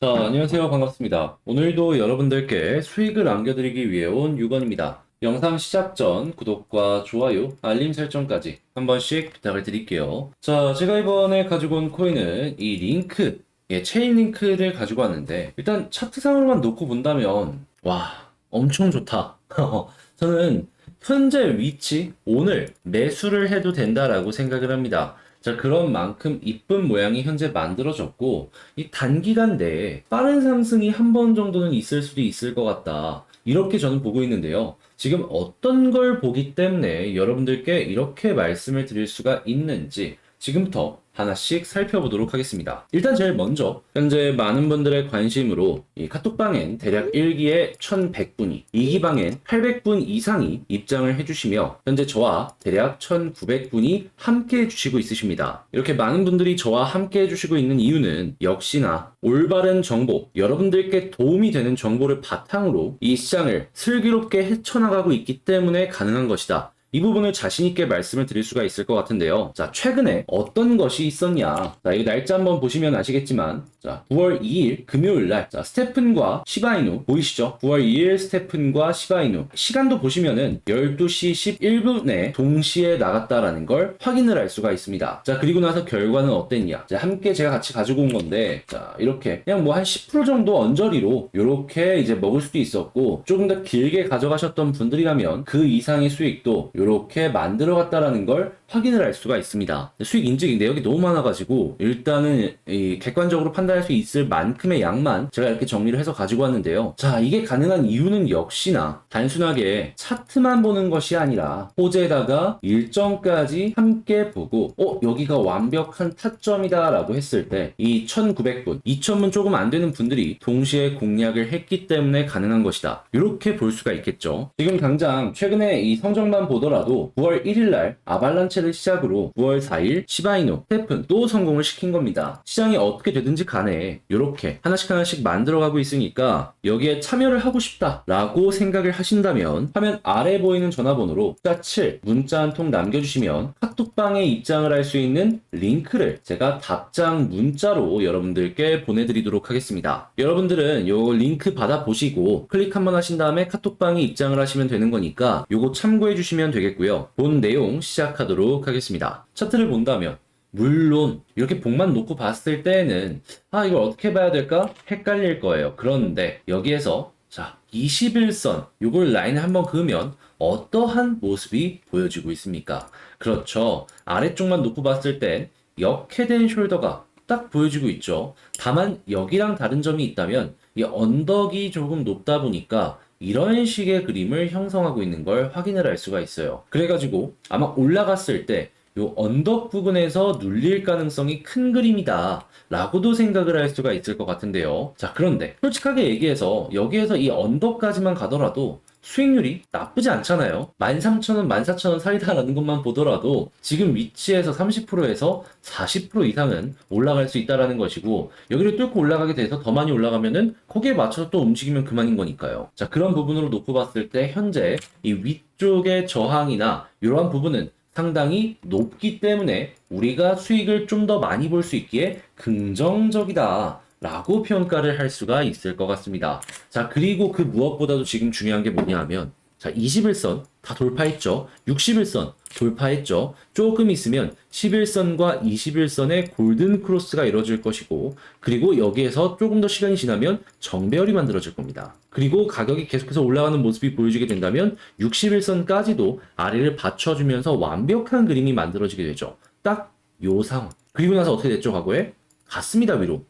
자, 안녕하세요. 반갑습니다. 오늘도 여러분들께 수익을 안겨드리기 위해 온 유건입니다. 영상 시작 전 구독과 좋아요, 알림 설정까지 한 번씩 부탁을 드릴게요. 자, 제가 이번에 가지고 온 코인은 이 링크, 예, 체인 링크를 가지고 왔는데, 일단 차트상으로만 놓고 본다면, 와, 엄청 좋다. 저는 현재 위치, 오늘 매수를 해도 된다라고 생각을 합니다. 자, 그런 만큼 이쁜 모양이 현재 만들어졌고, 이 단기간 내에 빠른 상승이 한 번 정도는 있을 수도 있을 것 같다. 이렇게 저는 보고 있는데요. 지금 어떤 걸 보기 때문에 여러분들께 이렇게 말씀을 드릴 수가 있는지 지금부터 하나씩 살펴보도록 하겠습니다. 일단 제일 먼저 현재 많은 분들의 관심으로 이 카톡방엔 대략 1기에 1100분이 2기방엔 800분 이상이 입장을 해주시며 현재 저와 대략 1900분이 함께 해주시고 있으십니다. 이렇게 많은 분들이 저와 함께 해주시고 있는 이유는 역시나 올바른 정보, 여러분들께 도움이 되는 정보를 바탕으로 이 시장을 슬기롭게 헤쳐나가고 있기 때문에 가능한 것이다. 이 부분을 자신있게 말씀을 드릴 수가 있을 것 같은데요. 자, 최근에 어떤 것이 있었냐. 자, 이 날짜 한번 보시면 아시겠지만, 자, 9월 2일 금요일 날, 자, 스테픈과 시바이누, 보이시죠? 9월 2일 스테픈과 시바이누. 시간도 보시면은 12시 11분에 동시에 나갔다라는 걸 확인을 할 수가 있습니다. 자, 그리고 나서 결과는 어땠냐. 자, 함께 제가 같이 가지고 온 건데, 자, 이렇게 그냥 뭐 한 10% 정도 언저리로 이렇게 이제 먹을 수도 있었고, 조금 더 길게 가져가셨던 분들이라면 그 이상의 수익도 이렇게 만들어 갔다라는 걸 확인을 할 수가 있습니다. 수익 인증 내역이 너무 많아가지고 일단은 이 객관적으로 판단할 수 있을 만큼의 양만 제가 이렇게 정리를 해서 가지고 왔는데요. 자, 이게 가능한 이유는 역시나 단순하게 차트만 보는 것이 아니라 호재에다가 일정까지 함께 보고 어 여기가 완벽한 타점이다 라고 했을 때 이 1900분, 2000분 조금 안 되는 분들이 동시에 공략을 했기 때문에 가능한 것이다. 이렇게 볼 수가 있겠죠. 지금 당장 최근에 이 성적만 보 더라도 9월 1일 날 아발란체를 시작으로 9월 4일 시바이노, 스테픈 또 성공을 시킨 겁니다. 시장이 어떻게 되든지 간에 이렇게 하나씩 하나씩 만들어가고 있으니까 여기에 참여를 하고 싶다라고 생각을 하신다면 화면 아래 보이는 전화번호로 숫자 7 문자 한 통 남겨주시면 카톡방에 입장을 할 수 있는 링크를 제가 답장 문자로 여러분들께 보내드리도록 하겠습니다. 여러분들은 요 링크 받아보시고 클릭 한번 하신 다음에 카톡방에 입장을 하시면 되는 거니까 요거 참고해 주시면 되겠고요. 본 내용 시작하도록 하겠습니다. 차트를 본다면 물론 이렇게 복만 놓고 봤을 때에는 아 이걸 어떻게 봐야 될까 헷갈릴 거예요. 그런데 여기에서 자 21선 요걸 라인을 한번 그으면 어떠한 모습이 보여지고 있습니까? 그렇죠. 아래쪽만 놓고 봤을 땐 역해된 숄더가 딱 보여지고 있죠. 다만 여기랑 다른 점이 있다면 이 언덕이 조금 높다 보니까 이런 식의 그림을 형성하고 있는 걸 확인을 할 수가 있어요. 그래가지고 아마 올라갔을 때 요 언덕 부분에서 눌릴 가능성이 큰 그림이다. 라고도 생각을 할 수가 있을 것 같은데요. 자, 그런데 솔직하게 얘기해서 여기에서 이 언덕까지만 가더라도 수익률이 나쁘지 않잖아요. 13,000원, 14,000원 사이다라는 것만 보더라도 지금 위치에서 30%에서 40% 이상은 올라갈 수 있다라는 것이고 여기를 뚫고 올라가게 돼서 더 많이 올라가면은 거기에 맞춰서 또 움직이면 그만인 거니까요. 자, 그런 부분으로 놓고 봤을 때 현재 이 위쪽의 저항이나 이러한 부분은 상당히 높기 때문에 우리가 수익을 좀 더 많이 볼 수 있기에 긍정적이다. 라고 평가를 할 수가 있을 것 같습니다. 자, 그리고 그 무엇보다도 지금 중요한 게 뭐냐 하면, 자, 21선 다 돌파했죠. 61선 돌파했죠. 조금 있으면 11선과 21선의 골든 크로스가 이루어질 것이고, 그리고 여기에서 조금 더 시간이 지나면 정배열이 만들어질 겁니다. 그리고 가격이 계속해서 올라가는 모습이 보여지게 된다면 61선까지도 아래를 받쳐주면서 완벽한 그림이 만들어지게 되죠. 딱 요 상황. 그리고 나서 어떻게 됐죠, 과거에? 갔습니다, 위로.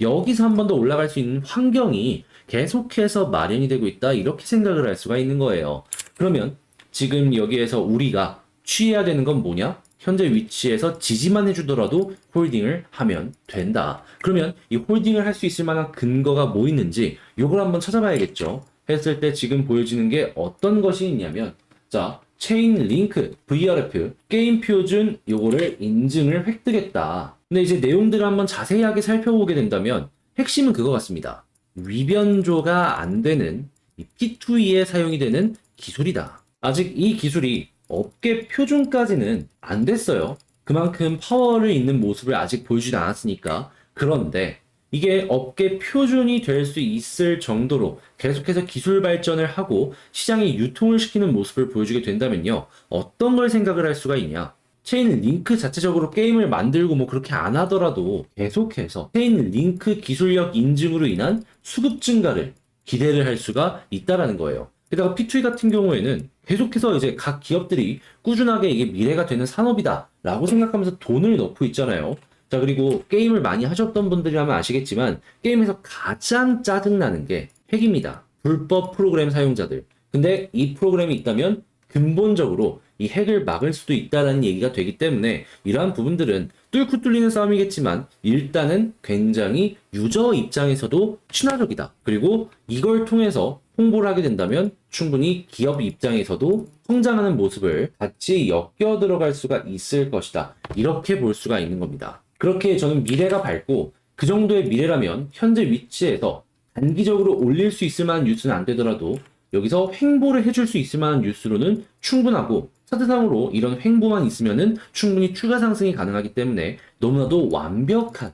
여기서 한 번 더 올라갈 수 있는 환경이 계속해서 마련이 되고 있다. 이렇게 생각을 할 수가 있는 거예요. 그러면 지금 여기에서 우리가 취해야 되는 건 뭐냐? 현재 위치에서 지지만 해주더라도 홀딩을 하면 된다. 그러면 이 홀딩을 할 수 있을 만한 근거가 뭐 있는지 이걸 한번 찾아봐야겠죠. 했을 때 지금 보여지는 게 어떤 것이 있냐면 자 체인 링크 VRF 게임 표준 요거를 인증을 획득했다. 근데 이제 내용들을 한번 자세하게 살펴보게 된다면 핵심은 그거 같습니다. 위변조가 안 되는 이 P2E에 사용이 되는 기술이다. 아직 이 기술이 업계 표준까지는 안 됐어요. 그만큼 파워를 있는 모습을 아직 보여주지 않았으니까. 그런데 이게 업계 표준이 될 수 있을 정도로 계속해서 기술 발전을 하고 시장에 유통을 시키는 모습을 보여주게 된다면요. 어떤 걸 생각을 할 수가 있냐? 체인 링크 자체적으로 게임을 만들고 뭐 그렇게 안 하더라도 계속해서 체인 링크 기술력 인증으로 인한 수급 증가를 기대를 할 수가 있다라는 거예요. 게다가 P2E 같은 경우에는 계속해서 이제 각 기업들이 꾸준하게 이게 미래가 되는 산업이다라고 생각하면서 돈을 넣고 있잖아요. 자, 그리고 게임을 많이 하셨던 분들이라면 아시겠지만 게임에서 가장 짜증나는 게 핵입니다. 불법 프로그램 사용자들. 근데 이 프로그램이 있다면 근본적으로 이 핵을 막을 수도 있다라는 얘기가 되기 때문에 이러한 부분들은 뚫고 뚫리는 싸움이겠지만 일단은 굉장히 유저 입장에서도 친화적이다. 그리고 이걸 통해서 홍보를 하게 된다면 충분히 기업 입장에서도 성장하는 모습을 같이 엮여 들어갈 수가 있을 것이다. 이렇게 볼 수가 있는 겁니다. 그렇게 저는 미래가 밝고 그 정도의 미래라면 현재 위치에서 단기적으로 올릴 수 있을 만한 뉴스는 안 되더라도 여기서 횡보를 해줄 수 있을 만한 뉴스로는 충분하고 차트상으로 이런 횡보만 있으면은 충분히 추가 상승이 가능하기 때문에 너무나도 완벽한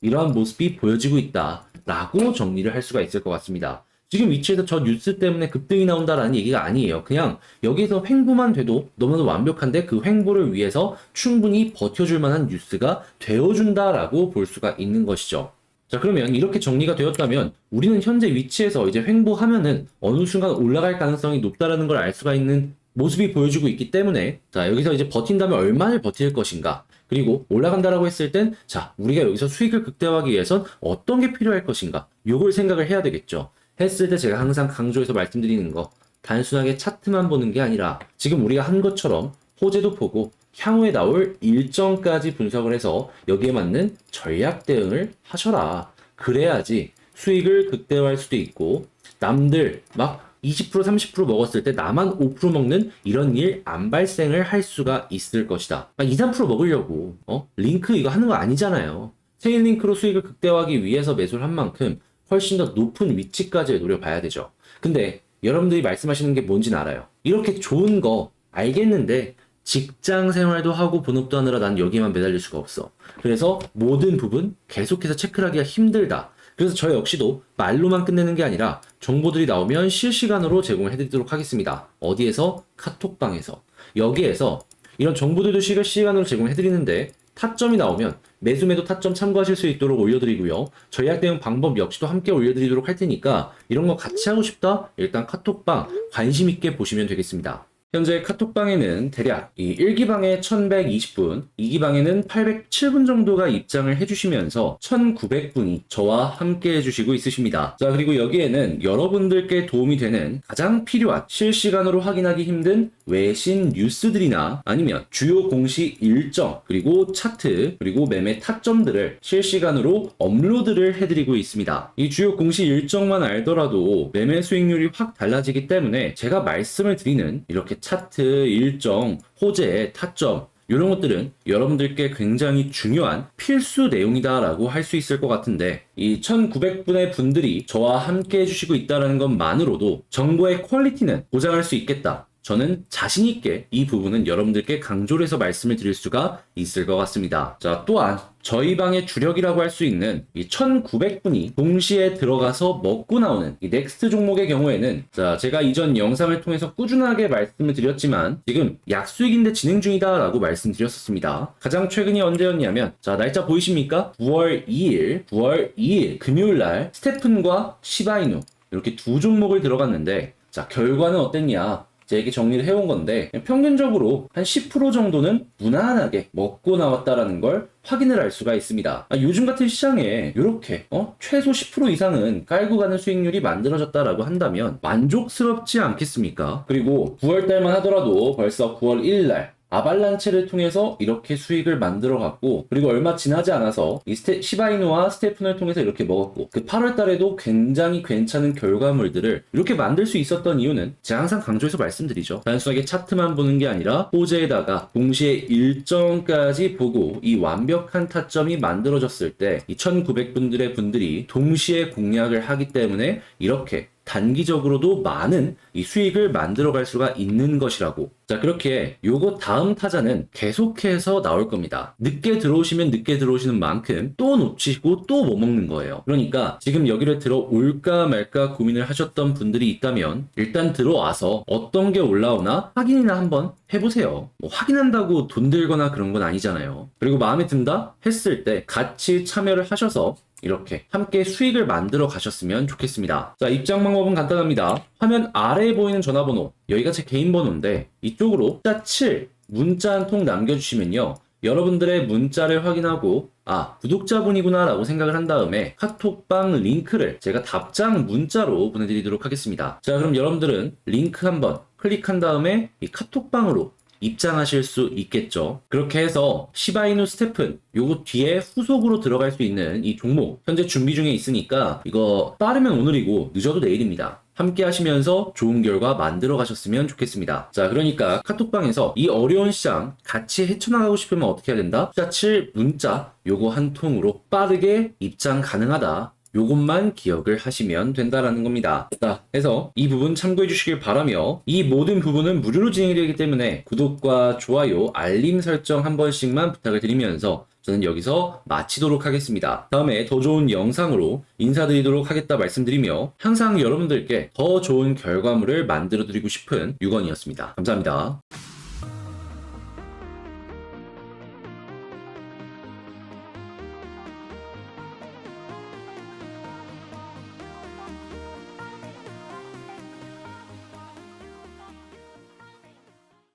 이러한 모습이 보여지고 있다라고 정리를 할 수가 있을 것 같습니다. 지금 위치에서 저 뉴스 때문에 급등이 나온다라는 얘기가 아니에요. 그냥 여기서 횡보만 돼도 너무나도 완벽한데 그 횡보를 위해서 충분히 버텨줄 만한 뉴스가 되어준다라고 볼 수가 있는 것이죠. 자, 그러면 이렇게 정리가 되었다면 우리는 현재 위치에서 이제 횡보하면은 어느 순간 올라갈 가능성이 높다라는 걸 알 수가 있는 모습이 보여주고 있기 때문에 자, 여기서 이제 버틴다면 얼마를 버틸 것인가? 그리고 올라간다라고 했을 땐 자, 우리가 여기서 수익을 극대화하기 위해선 어떤 게 필요할 것인가? 요걸 생각을 해야 되겠죠. 했을 때 제가 항상 강조해서 말씀드리는 거 단순하게 차트만 보는 게 아니라 지금 우리가 한 것처럼 호재도 보고 향후에 나올 일정까지 분석을 해서 여기에 맞는 전략 대응을 하셔라. 그래야지 수익을 극대화할 수도 있고 남들 막 20% 30% 먹었을 때 나만 5% 먹는 이런 일 안 발생을 할 수가 있을 것이다. 막 2, 3% 먹으려고 어? 링크 이거 하는 거 아니잖아요. 체인 링크로 수익을 극대화하기 위해서 매수를 한 만큼 훨씬 더 높은 위치까지 노려봐야 되죠. 근데 여러분들이 말씀하시는 게 뭔지는 알아요. 이렇게 좋은 거 알겠는데 직장 생활도 하고 본업도 하느라 난 여기에만 매달릴 수가 없어. 그래서 모든 부분 계속해서 체크를 하기가 힘들다. 그래서 저 역시도 말로만 끝내는 게 아니라 정보들이 나오면 실시간으로 제공을 해드리도록 하겠습니다. 어디에서? 카톡방에서. 여기에서 이런 정보들도 실시간으로 제공해 드리는데 타점이 나오면 매수 매도 타점 참고하실 수 있도록 올려드리고요. 전략 대응 방법 역시도 함께 올려드리도록 할 테니까 이런 거 같이 하고 싶다? 일단 카톡방 관심 있게 보시면 되겠습니다. 현재 카톡방에는 대략 이 1기방에 1120분, 2기방에는 807분 정도가 입장을 해주시면서 1900분이 저와 함께 해주시고 있으십니다. 자, 그리고 여기에는 여러분들께 도움이 되는 가장 필요한 실시간으로 확인하기 힘든 외신 뉴스들이나 아니면 주요 공시 일정, 그리고 차트, 그리고 매매 타점들을 실시간으로 업로드를 해드리고 있습니다. 이 주요 공시 일정만 알더라도 매매 수익률이 확 달라지기 때문에 제가 말씀을 드리는 이렇게 차트, 일정, 호재, 타점 이런 것들은 여러분들께 굉장히 중요한 필수 내용이다라고 할 수 있을 것 같은데 이 1900분의 분들이 저와 함께 해주시고 있다는 것만으로도 정보의 퀄리티는 보장할 수 있겠다. 저는 자신 있게 이 부분은 여러분들께 강조를 해서 말씀을 드릴 수가 있을 것 같습니다. 자, 또한 저희 방의 주력이라고 할 수 있는 이 1900분이 동시에 들어가서 먹고 나오는 이 넥스트 종목의 경우에는 자, 제가 이전 영상을 통해서 꾸준하게 말씀을 드렸지만 지금 약수익인데 진행 중이다 라고 말씀드렸었습니다. 가장 최근이 언제였냐면 자, 날짜 보이십니까? 9월 2일, 9월 2일 금요일 날 스테픈과 시바이누 이렇게 두 종목을 들어갔는데 자, 결과는 어땠냐? 이렇게 정리를 해온 건데 평균적으로 한 10% 정도는 무난하게 먹고 나왔다라는 걸 확인을 할 수가 있습니다. 아, 요즘 같은 시장에 이렇게 어? 최소 10% 이상은 깔고 가는 수익률이 만들어졌다라고 한다면 만족스럽지 않겠습니까? 그리고 9월 달만 하더라도 벌써 9월 1일 날 아발란체를 통해서 이렇게 수익을 만들어 갔고 그리고 얼마 지나지 않아서 이 스테, 시바이누와 스테픈을 통해서 이렇게 먹었고 그 8월 달에도 굉장히 괜찮은 결과물들을 이렇게 만들 수 있었던 이유는 제가 항상 강조해서 말씀드리죠. 단순하게 차트만 보는 게 아니라 호재에다가 동시에 일정까지 보고 이 완벽한 타점이 만들어졌을 때 이 1900분들의 분들이 동시에 공략을 하기 때문에 이렇게 단기적으로도 많은 이 수익을 만들어 갈 수가 있는 것이라고. 자, 그렇게 요거 다음 타자는 계속해서 나올 겁니다. 늦게 들어오시면 늦게 들어오시는 만큼 또 놓치고 또 못 먹는 거예요. 그러니까 지금 여기를 들어올까 말까 고민을 하셨던 분들이 있다면 일단 들어와서 어떤 게 올라오나 확인이나 한번 해보세요. 뭐 확인한다고 돈 들거나 그런 건 아니잖아요. 그리고 마음에 든다 했을 때 같이 참여를 하셔서 이렇게 함께 수익을 만들어 가셨으면 좋겠습니다. 자, 입장 방법은 간단합니다. 화면 아래에 보이는 전화번호, 여기가 제 개인 번호인데 이쪽으로 숫자 7 문자 한 통 남겨주시면요. 여러분들의 문자를 확인하고 아 구독자분이구나 라고 생각을 한 다음에 카톡방 링크를 제가 답장 문자로 보내드리도록 하겠습니다. 자 그럼 여러분들은 링크 한번 클릭한 다음에 이 카톡방으로 입장하실 수 있겠죠. 그렇게 해서 시바이누 스테픈 요거 뒤에 후속으로 들어갈 수 있는 이 종목 현재 준비 중에 있으니까 이거 빠르면 오늘이고 늦어도 내일입니다. 함께 하시면서 좋은 결과 만들어 가셨으면 좋겠습니다. 자, 그러니까 카톡방에서 이 어려운 시장 같이 헤쳐나가고 싶으면 어떻게 해야 된다? 숫자 7 문자 요거 한 통으로 빠르게 입장 가능하다. 요것만 기억을 하시면 된다라는 겁니다. 자, 해서 이 부분 참고해 주시길 바라며 이 모든 부분은 무료로 진행이 되기 때문에 구독과 좋아요, 알림 설정 한 번씩만 부탁을 드리면서 저는 여기서 마치도록 하겠습니다. 다음에 더 좋은 영상으로 인사드리도록 하겠다 말씀드리며 항상 여러분들께 더 좋은 결과물을 만들어 드리고 싶은 유건이었습니다. 감사합니다.